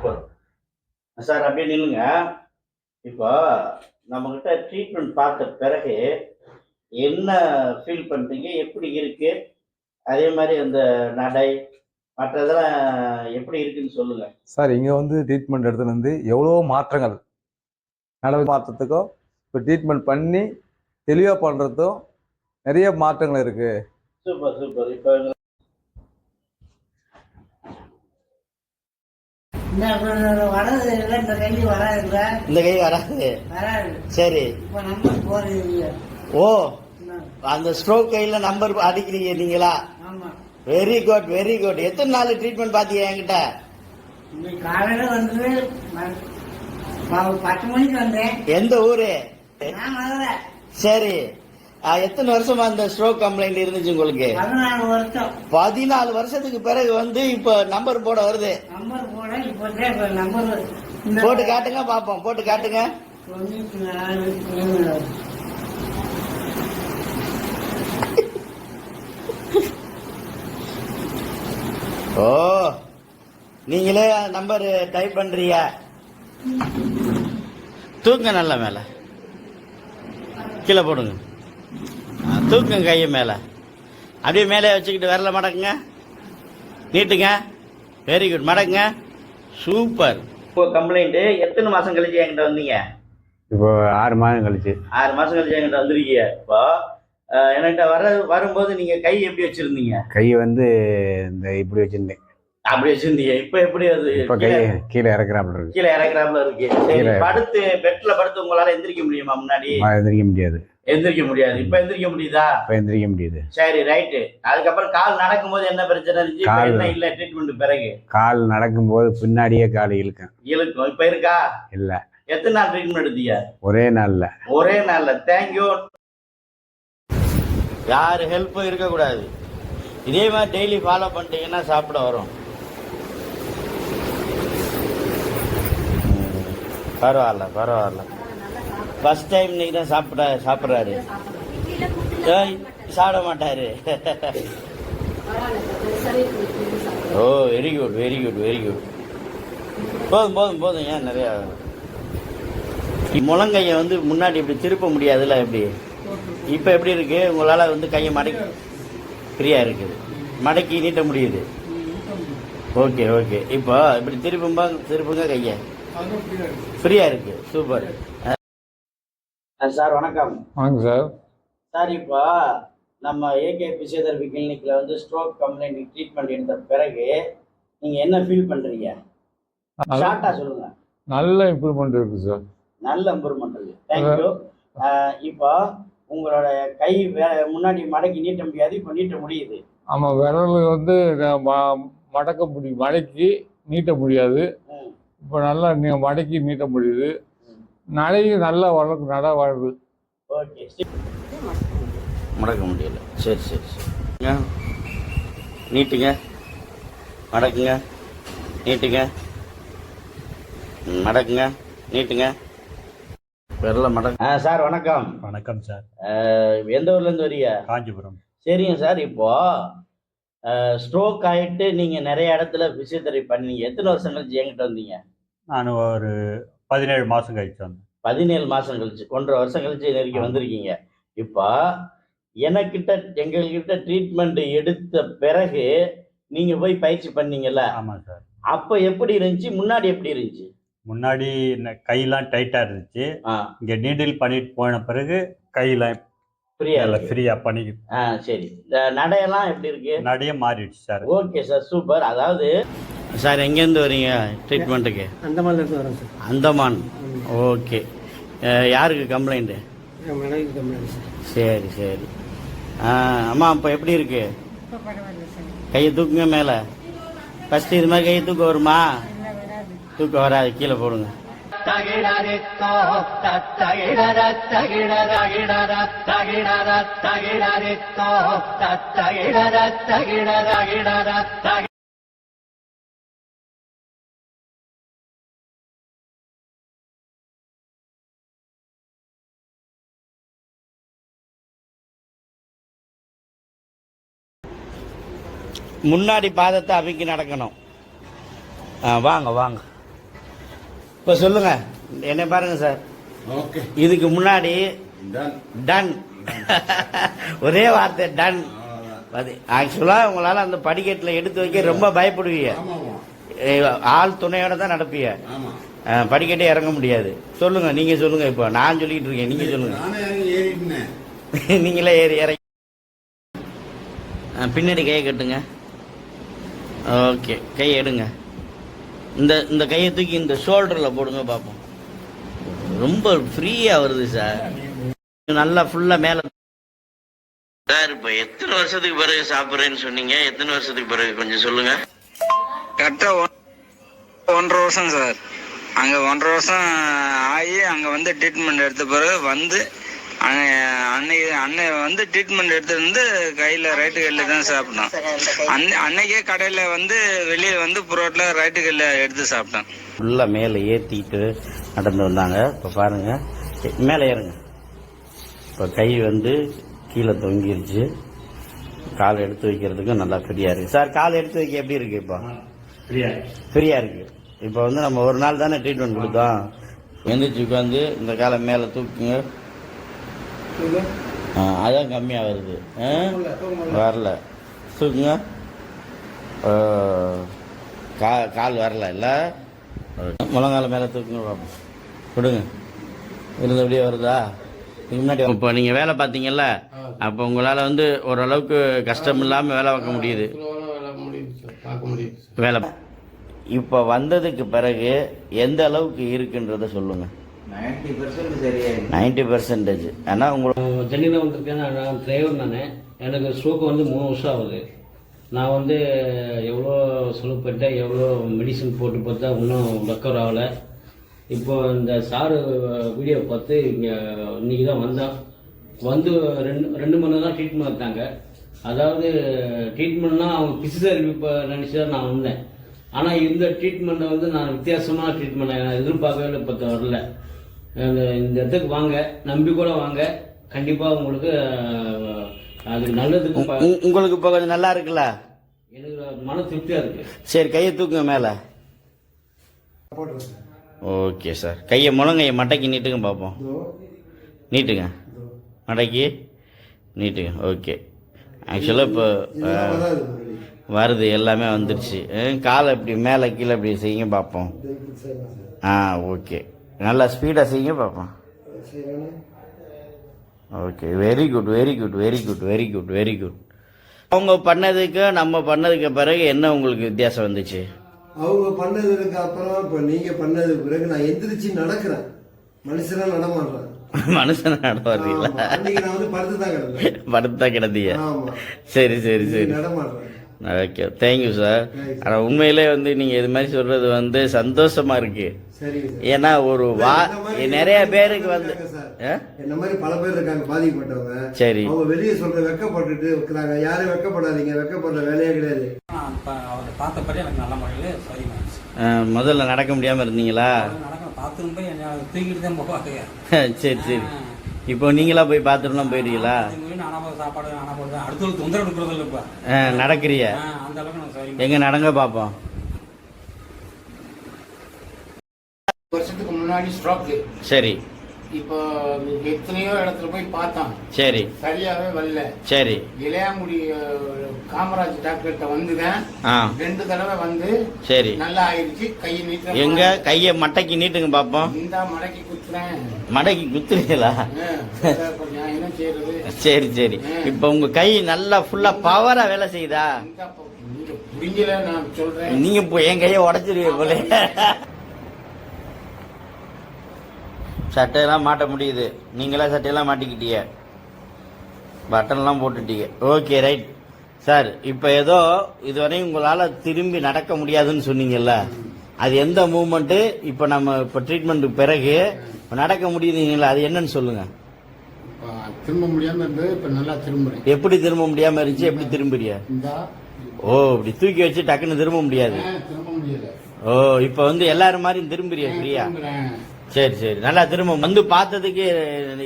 Super sir அப்படியே நில்லுங்க. இப்போ நம்மக்கிட்ட ட்ரீட்மெண்ட் பார்த்த பிறகு என்ன ஃபீல் பண்ணுறீங்க எப்படி இருக்கு? அதே மாதிரி அந்த நடை மற்றதெல்லாம் எப்படி இருக்குன்னு சொல்லுங்க. சார் இங்கே வந்து ட்ரீட்மெண்ட் எடுத்துட்டு வந்து எவ்வளோ மாற்றங்கள். நடவு மாற்றத்துக்கும் இப்போ ட்ரீட்மெண்ட் பண்ணி தெளிவாக பண்ணுறதும் நிறைய மாற்றங்கள் இருக்குது சூப்பர் சூப்பர். இப்போ இந்த அப்புறம் வராது இல்லை இந்த கல்வி வராது இல்லை இந்த கை வராது. வராது. சரி. ஓ அந்த ஸ்ட்ரோக் கையில் நம்பர் அடிக்கிறீங்க நீங்களா? வெரி குட் வெரி குட் எத்தனை நாள் ட்ரீட்மெண்ட் பார்த்தீங்க என்கிட்ட? காலையில் வந்து பத்து மணிக்கு வந்தேன். எந்த ஊரு? சரி. எத்தனை வருஷமா இந்த ஸ்ட்ரோக் கம்ப்ளைண்ட் இருந்துச்சு உங்களுக்கு? பதினாலு வருஷம். பதினாலு வருஷத்துக்கு பிறகு வந்து இப்போ நம்பர் போட வருது. நம்பர் போட இப்போ நம்பர் போட்டு காட்டுங்க பாப்போம். போட்டு காட்டுங்க. ஓ நீங்களே நம்பர் டைப் பண்றீங்க. தூக்குங்க நல்ல மேல கீழே போடுங்க. தூக்குங்க கையை மேல. அப்படியே மேலே வச்சுக்கிட்டு விரல மடக்குங்க. நீட்டுங்க. வெரி குட் மடக்குங்க. சூப்பர் இப்போ கம்ப்ளைண்ட் எத்தனை மாசம் கழிச்சு என்கிட்ட வந்தீங்க? இப்போ ஆறு மாதம் கழிச்சு. ஆறு மாசம் கழிச்சு என்கிட்ட வந்திருக்கீங்க. இப்போ என்கிட்ட வர வரும்போது நீங்க கை எப்படி வச்சிருந்தீங்க? கை வந்து இந்த இப்படி வச்சிருந்தேன். அப்படி வச்சிருந்தீங்க. இப்ப எப்படி அது இப்போ கீழே இறக்குறாப்புல இருக்கு. கீழே இறக்குறாப்புல இருக்கு. சரி. படுத்து பெட்ல படுத்து உங்களால எந்திரிக்க முடியுமா முன்னாடி? எந்திரிக்க முடியாது. எந்திரிக்க முடியாது. இப்ப எந்திரிக்க முடியுதா? இப்போ எந்திரிக்க முடியுது. சரி ரைட்டு அதுக்கப்புறம் கால் நடக்கும்போது என்ன பிரச்சனை இருந்துச்சு. என்ன இல்ல? ட்ரீட்மெண்ட் பிறகு. கால் நடக்கும்போது பின்னாடியே கால் இழுக்கும். இழுக்கும். இப்ப இருக்கா? இல்லை. எத்தனை நாள் ட்ரீட்மெண்ட் எடுத்தீங்க? ஒரே நாளில். ஒரே நாள்ல. தேங்க்யூ யார் ஹெல்ப்பும் இருக்கக்கூடாது. இதே மாதிரி டெய்லி ஃபாலோ பண்ணிட்டீங்கன்னா சாப்பிட வரும். பரவாயில்ல பரவாயில்ல. ஃபர்ஸ்ட் டைம் இன்னைக்கு தான் சாப்பிட சாப்பிட்றாரு. சாப்பிட மாட்டாரு. ஓ very good very good very good போதும் போதும் போதும். ஏன் நிறையா? முழங்கையை வந்து முன்னாடி இப்படி திருப்ப முடியாதுல்ல எப்படி? இப்போ எப்படி இருக்கு? உங்களால வந்து கையை மடக்கி ஃப்ரீயா இருக்குது மடக்கி நீட்ட முடியுது. Okay okay. இப்போ இப்படி திருப்பும்பா திருப்புங்க கையை. ஃப்ரீயா இருக்கு. சூப்பர். சார் வணக்கம். வாங்க சார். சார் இப்போ நம்ம ஏகே பிசியோதெரபி கிளினிக்ல வந்து ஸ்ட்ரோக் கம்ப்ளைண்ட் ட்ரீட்மெண்ட் எடுத்த பிறகு நீங்க என்ன ஃபீல் பண்றீங்க? ஷார்ட்டா சொல்லுங்க. நல்ல இம்ப்ரூவ்மெண்ட் இருக்குது சார். நல்ல இம்ப்ரூவ்மெண்ட் இருக்கு. தேங்க்யூ இப்போ உங்களோட கை முன்னாடி மடக்கி நீட்ட முடியாது இப்போ நீட்ட முடியுது. ஆமாம் விரல் வந்து மடக்க முடியும் மடக்கி நீட்ட முடியாது. இப்போ நல்லா மடக்கி நீட்ட முடியுது. நடையும் நல்லா வளர்க்கு நட ஓகே. மடக்க முடியல. சரி சரி சரி. நீட்டுங்க. மடக்குங்க. நீட்டுங்க. மடக்குங்க. நீட்டுங்க. விரல மடக்கு ஆ சார் வணக்கம். வணக்கம் சார். எந்த ஊர்லேருந்து வரீங்க? காஞ்சிபுரம். சரிங்க சார். இப்போ ஸ்ட்ரோக் ஆயிட்டு நீங்க நிறைய இடத்துல பிசியோதெரபி பண்ணீங்க எத்தனை வருஷம் கழிச்சு என்கிட்ட வந்தீங்க? நான் ஒரு பதினேழு மாதம் கழிச்சு வந்தேன். பதினேழு மாசம் கழிச்சு ஒன்றரை வருஷம் கழிச்சு நெருக்கி. வந்திருக்கீங்க. இப்போ எனக்கிட்ட எங்ககிட்ட ட்ரீட்மெண்ட் எடுத்த பிறகு நீங்க போய் பயிற்சி பண்ணீங்கல்ல? ஆமாம் சார். அப்ப எப்படி இருந்துச்சு? முன்னாடி எப்படி இருந்துச்சு? முன்னாடி கையெல்லாம் டைட்டாக இருந்துச்சு. இங்கே நீடில் பண்ணிட்டு போன பிறகு கையெல்லாம் ஃப்ரீயா எல்லாம் ஃப்ரீயாக பண்ணி ஆ சரி. நடையெல்லாம் எப்படி இருக்கு? நடைய மாறிடுச்சு சார். Okay sir super. அதாவது சார் எங்கேருந்து வரீங்க ட்ரீட்மெண்ட்டுக்கு அந்த மாதிரி இருந்து வரேன் சார். அந்தமான். ஓகே. யாருக்கு கம்ப்ளைண்ட்டு என் மனைவி கம்மியாக சார். சரி சரி. ஆ அம்மா இப்போ எப்படி இருக்கு? கையை தூக்குங்க மேலே. ஃபஸ்ட்டு இது மாதிரி கையை தூக்க வருமா? தூக்க வராது கீழே போடுங்க. முன்னாடி பாதத்தை அமைக்கி நடக்கணும். வாங்க வாங்க. இப்போ சொல்லுங்க. என்ன பாருங்க சார். ஓகே. இதுக்கு முன்னாடி டன் ஒரே வார்த்தை டன் அது ஆக்சுவலாக உங்களால் அந்த படிக்கட்டில் எடுத்து வைக்க ரொம்ப பயப்படுவீங்க. ஆள் துணையோட தான் நடப்பீங்க. அஹ், படிக்கட்டே இறங்க முடியாது. சொல்லுங்க நீங்க சொல்லுங்க இப்போ. நான் சொல்லிட்டு இருக்கேன் நீங்க சொல்லுங்க. நீங்களே ஏறி இறங்கி. பின்னாடி கையை கட்டுங்க. ஓகே கையை எடுங்க. இந்த இந்த கையை தூக்கி இந்த ஷோல்டரில் போடுங்க பார்ப்போம் ரொம்ப ஃப்ரீயாக வருது சார் நல்லா ஃபுல்லாக மேலே சார் இப்போ எத்தனை வருஷத்துக்கு பிறகு சாப்பிட்றேன்னு சொன்னீங்க? எத்தனை வருஷத்துக்கு பிறகு? கொஞ்சம் சொல்லுங்க. கரெக்டாக ஒன் ஒன்றரை வருஷம் சார் அங்கே ஒன்றரை வருஷம் ஆகி அங்கே வந்து ட்ரீட்மெண்ட் எடுத்த பிறகு வந்து அன்னைக்கு அன்னை வந்து ட்ரீட்மெண்ட் எடுத்துட்டு வந்து கையில் ரைட்டு கையில் தான் சாப்பிட்டோம் அன்னை அன்னைக்கே கடையில் வந்து வெளியே வந்து புரோட்டில் ரைட்டு கையில் எடுத்து சாப்பிட்டேன். ஃபுல்லாக மேலே ஏற்றிட்டு நடந்து வந்தாங்க. இப்போ பாருங்க. மேலே ஏறுங்க. இப்போ கை வந்து கீழே தொங்கிருச்சு. கால் எடுத்து வைக்கிறதுக்கும் நல்லா ஃப்ரீயாக இருக்கு. சார் கால் எடுத்து வைக்க எப்படி இருக்கு இப்போ? ஃப்ரீயா ஃப்ரீயாக இருக்கு. இப்போ வந்து நம்ம ஒரு நாள் தானே ட்ரீட்மெண்ட் கொடுத்தோம். எந்திரிச்சு உட்காந்து இந்த காலை மேலே தூக்குங்க. அதான் கம்மியாக வருது ஆ? வரல. தூக்குங்க கா கால் வரல இல்லை? முழங்கால மேலே தூக்குங்க பார்ப்போம் கொடுங்க இருந்தபடியே வருதா? இதுக்கு முன்னாடி இப்போ நீங்கள் வேலை பார்த்தீங்கல்ல அப்போ உங்களால் வந்து ஓரளவுக்கு கஷ்டம் இல்லாமல் வேலை பார்க்க முடியுது. வேலை. இப்போ வந்ததுக்கு பிறகு எந்த அளவுக்கு இருக்குன்றத சொல்லுங்க. Ninety percentage. ஆனால் உங்களுக்கு சென்னையில் வந்திருக்கேன். நான் நான் டிரைவர் நான். எனக்கு ஸ்ட்ரோக் வந்து மூணு வருஷம் ஆகுது. நான் வந்து எவ்வளோ செலவு பண்ணிட்டேன் எவ்வளோ மெடிசன் போட்டு பார்த்தா இன்னும் ரெக்கவர் ஆகலை. இப்போ இந்த சாரு வீடியோ பார்த்து இங்கே இன்னைக்கு தான் வந்தேன். வந்து ரெண்டு ரெண்டு மணி நேரம் தான் ட்ரீட்மெண்ட் எடுத்தாங்க. அதாவது ட்ரீட்மெண்ட்னா அவங்க பிசிதெரபி இப்போ நினச்சி தான் நான் வந்தேன். ஆனால் இந்த ட்ரீட்மெண்ட்டை வந்து நான் வித்தியாசமான ட்ரீட்மெண்ட் நான் எதிர்பார்க்கவே இல்லை இப்போ வரல. இந்த இடத்துக்கு வாங்க நம்பி கூட வாங்க. கண்டிப்பாக உங்களுக்கு அது நல்லதுக்கு உங்களுக்கு இப்போ கொஞ்சம் நல்லா இருக்குல்ல? எனக்கு மன திருப்தியாக இருக்கு. சரி கையை தூக்குங்க மேலே. Okay sir. கையை முழங்கையை மட்டைக்கு நீட்டுங்க பார்ப்போம் நீட்டுங்க. மடக்கி நீட்டுங்க. ஓகே. ஆக்சுவலாக இப்போ வருது. எல்லாமே வந்துடுச்சு அஹ், காலை இப்படி மேலே கீழே இப்படி செய்யுங்க பார்ப்போம் ஆ ஓகே. நல்லா ஸ்பீடாக செய்யுங்க பார்ப்போம் okay very good very good very good very good very good அவங்க பண்ணதுக்கு நம்ம பண்ணதுக்கு பிறகு என்ன உங்களுக்கு வித்தியாசம் வந்துச்சு? அவங்க பண்ணதுக்கு அப்புறம் இப்ப நீங்க பண்ணதுக்கு பிறகு நான் எந்திரிச்சு நடக்கிறேன். மனுஷனா நடமாடுறேன். மனுஷன் நடவாதீங்களா படுத்து கிடந்தீங்க. சரி சரி சரி. ஓகே தேங்க்யூ சார் ஆனால் உண்மையிலே வந்து நீங்கள் இது மாதிரி சொல்கிறது வந்து சந்தோஷமா இருக்கு. சரிங்க சார் ஏன்னா ஒரு வா நிறைய பேருக்கு பேர் வந்து சார். என்ன மாதிரி பல பேர் இருக்காங்க பாதிக்கப்பட்டவங்க. சரி. அவங்க வெளியே சொல்ற வெக்கப்பட்டுட்டு இருக்கிறாங்க. யாரும் வெக்கப்படாதீங்க வெக்கப்படுற வேலையே கிடையாது. அவரை பார்த்த பிறகு எனக்கு நல்ல முறையில் ஆ, முதல்ல நடக்க முடியாமல் இருந்தீங்களா? நடக்க பார்த்துன்னு போய் என்னை தூக்கிட்டு தான் போவாங்க சரி சரி. இப்போ நீங்களா போய் போயிடுவீங்களா அனாபத சாப்பாடு அனாபத அடுத்தவங்க தொந்தரவு கொடுக்குறது இல்லை இப்போ. ஆ, நடக்கிறிய? அந்த அளவுக்கு நான் சரி எங்க நடங்க பார்ப்போம் வருஷத்துக்கு முன்னாடி ஸ்ட்ரோக்கு சரி. இப்போ எத்தனையோ இடத்துல போய் பார்த்தோம் சரி. சரியாவே வரல. சரி. அஹ், காமராஜ் டாக்டர்கிட்ட வந்துதான் ரெண்டு தடவை வந்து சரி. நல்லா ஆயிடுச்சு. கை நீட்ட எங்க? கையை மட்டைக்கு நீட்டுங்க பார்ப்போம் இந்த மடக்கி குத்துறேன். மடக்கி குத்துறீங்களா? என்ன செய்யறது சரி சரி. இப்போ உங்க கை நல்லா ஃபுல்லா பவரா வேலை செய்யுதா? நீங்க புரிஞ்சல நான் சொல்றேன். நீங்க இப்போ என் கையை உடைச்சிருவீங்க போல. சட்டையெல்லாம் மாட்ட முடியுது. நீங்களா சட்டையெல்லாம் மாட்டிக்கிட்டீங்க. பட்டன்லாம் போட்டுட்டீங்க. ஓகே ரைட் சார் இப்போ ஏதோ இதுவரையும் உங்களால் திரும்பி நடக்க முடியாதுன்னு சொன்னீங்கல்ல. அது எந்த மூமெண்ட்டு இப்போ நம்ம இப்போ ட்ரீட்மெண்ட்டுக்கு பிறகு இப்ப நடக்க முடியுதுங்களா? அது என்னன்னு சொல்லுங்க. இப்ப திரும்ப முடியாம இருந்தது இப்ப நல்லா திரும்புறேன். எப்படி திரும்ப முடியாம இருந்துச்சு? எப்படி திரும்புறிய ஓ இப்படி தூக்கி வச்சு டக்குன்னு திரும்ப முடியாது. ஓ இப்போ வந்து எல்லாரும் மாதிரி திரும்புறிய ஃப்ரீயா சரி சரி. நல்லா திரும்ப வந்து பார்த்ததுக்கு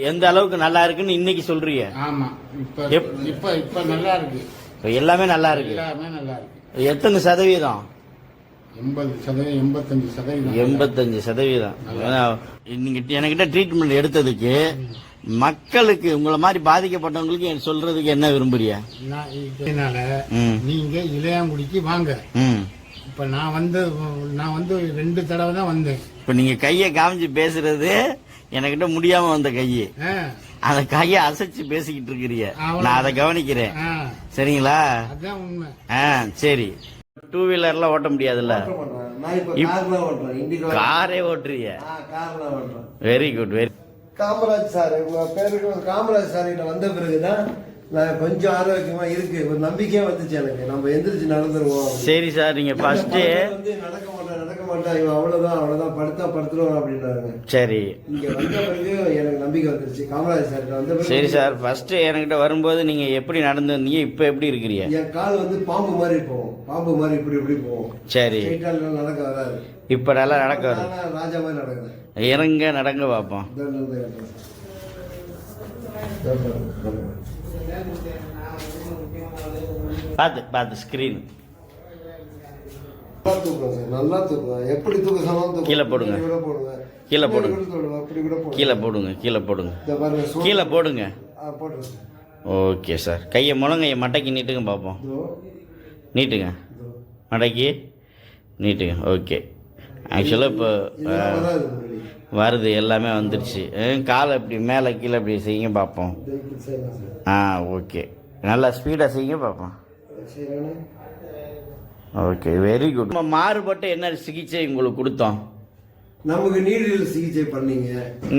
எந்த அளவுக்கு நல்லா இருக்குன்னு இன்னைக்கு சொல்றீங்க. ஆமா. இப்ப இப்ப இப்ப நல்லா இருக்கு. இப்ப எல்லாமே நல்லா இருக்கு. எல்லாமே நல்லா இருக்கு. எத்தனை சதவீதம்? எண்பது சதவீதம் எண்பத்தஞ்சு சதவீதம். எண்பத்தஞ்சு சதவீதம். நீங்க என்கிட்ட ட்ரீட்மெண்ட் எடுத்ததுக்கு மக்களுக்கு உங்களை மாதிரி பாதிக்கப்பட்டவங்களுக்கு சொல்றதுக்கு என்ன ம். நீங்க இளையாங்குடிக்கு வாங்க. இப்ப நான் வந்து நான் வந்து ரெண்டு தடவை தான் வந்தேன். இப்ப நீங்க கையை காமிச்சு பேசுறது எனக்கிட்ட முடியாம வந்த கையை. அந்த கையை அசைச்சு பேசிக்கிட்டு இருக்கிறீங்க. நான் அதை கவனிக்கிறேன். சரிங்களா? அதான் உண்மை. ஆ சரி. டூ வீலர்லாம் ஓட்ட முடியாதுல்ல? காரே ஓட்டுறேன். Very good very Kamaraj sir உங்க பேருக்கு காமராஜ் சார் கிட்ட வந்த பிறகுதான் நான் கொஞ்சம் ஆரோக்கியமா இருக்கு. ஒரு நம்பிக்கையா வந்துச்சு எனக்கு. நம்ம எந்திரிச்சு நடந்துருவோம். சரி சார் நீங்க ஃபர்ஸ்ட் வந்து நடக்க மாட்டேன் நடக்க மாட்டேன். இவன் அவ்வளவுதான் அவ்வளவுதான். படுத்தா படுத்துருவான் அப்படின்னாங்க. சரி. இங்க வந்த பிறகு எனக்கு நம்பிக்கை வந்துருச்சு. காமராஜ் சார் வந்த பிறகு சரி சார் ஃபர்ஸ்ட் என்கிட்ட வரும்போது நீங்க எப்படி நடந்து வந்தீங்க இப்போ எப்படி இருக்கிறீங்க? என் கால் வந்து பாம்பு மாதிரி போகும். பாம்பு மாதிரி இப்படி இப்படி போகும். சரி. நடக்க வராது. இப்போ நல்லா நடக்க வருது. நான் ராஜா மாதிரி நடக்கிறேன் இறங்க நடங்க பார்ப்போம் பார்த்து பார்த்து ஸ்க்ரீன் நல்லா தூக்குவேன் எப்படி தூக்க. கீழே போடுங்க. கீழே போடுங்க. கீழே போடுங்க கீழே போடுங்க. கீழே போடுங்க. ஓகே சார் கையை முழங்கையை மட்டைக்கு நீட்டுங்க பார்ப்போம் நீட்டுங்க. மடக்கி நீட்டுங்க ஓகே ஆக்சுவலாக இப்போ வராது எல்லாமே வந்துடுச்சு காலை இப்படி மேலே கீழே இப்படி செய்யுங்க பார்ப்போம். ஆ ஓகே. நல்லா ஸ்பீடாக செய்யுங்க பார்ப்போம்? ஓகே வெரி குட் நம்ம மாறுபட்ட என்ன சிகிச்சை உங்களுக்கு கொடுத்தோம்? நமக்கு நீரிழிவு சிகிச்சை பண்ணீங்க.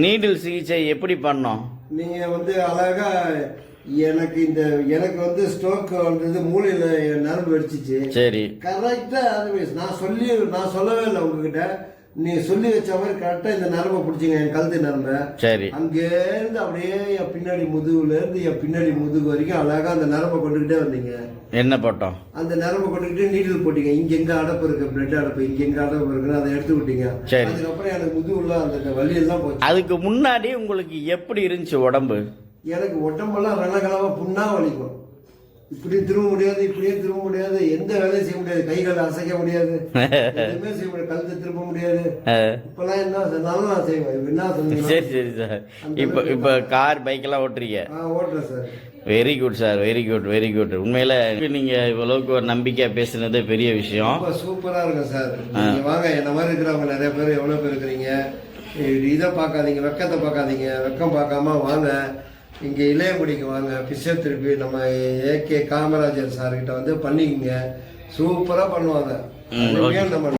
நீடில் சிகிச்சை எப்படி பண்ணோம்? நீங்க வந்து அழகா எனக்கு இந்த எனக்கு வந்து ஸ்ட்ரோக் வந்தது மூளையில நரம்பு வெடிச்சிச்சு. சரி. கரெக்டா அட்வைஸ் நான் சொல்லி நான் சொல்லவே இல்லை உங்ககிட்ட. நீ சொல்லி வச்ச மாதிரி கரெக்டா இந்த நரம்பை பிடிச்சிங்க என் கழுத்து நரம்பை. சரி. அங்கேருந்து அப்படியே என் பின்னாடி முதுகுல இருந்து என் பின்னாடி முதுகு வரைக்கும் அழகா அந்த நரம்பை கொண்டுகிட்டே வந்தீங்க. என்ன போட்டோம்? அந்த நரம்பை கொண்டுகிட்டே நீடில் போட்டீங்க. இங்க எங்க அடப்பு இருக்கு பிளட் அடப்பு. இங்க எங்க அடப்பு இருக்குன்னு அதை எடுத்து விட்டீங்க. சரி. அதுக்கப்புறம் எனக்கு முதுகுல அந்த வலி எல்லாம் போச்சு. அதுக்கு முன்னாடி உங்களுக்கு எப்படி இருந்துச்சு உடம்பு? எனக்கு உடம்பெல்லாம் ரணகலமா புண்ணா வலிக்கும் இப்படி திரும்ப முடியாது இப்படியே திரும்ப முடியாது. எந்த வேலையும் செய்ய முடியாது. கை காலை அசைக்க முடியாது. எதுவுமே செய்ய முடியாது. கழுத்தை திரும்ப முடியாது. இப்பெல்லாம் என்ன சொன்னாலும் நான் செய்வேன். என்ன சொன்னீங்க சரி சரி சார். இப்போ இப்போ கார் பைக்கெல்லாம் ஓட்டுறீங்க? ஆ ஓட்டுறேன் sir. Very good sir very good very good உண்மையில நீங்க இவ்வளவுக்கு ஒரு நம்பிக்கையா பேசுனதே பெரிய விஷயம். ரொம்ப சூப்பரா இருக்கும் சார். நீங்க வாங்க என்ன மாதிரி இருக்கிறவங்க நிறைய பேர் எவ்வளவு பேர் இருக்கிறீங்க? இது இதை பார்க்காதீங்க வெக்கத்தை பார்க்காதீங்க. வெக்கம் பார்க்காம வாங்க. இங்க இளையகுடிக்கு வாங்க பிசியோதெரப்பி நம்ம ஏகே காமராஜர் சார் கிட்ட வந்து பண்ணிக்கங்க. சூப்பரா பண்ணுவாங்க. நம்ம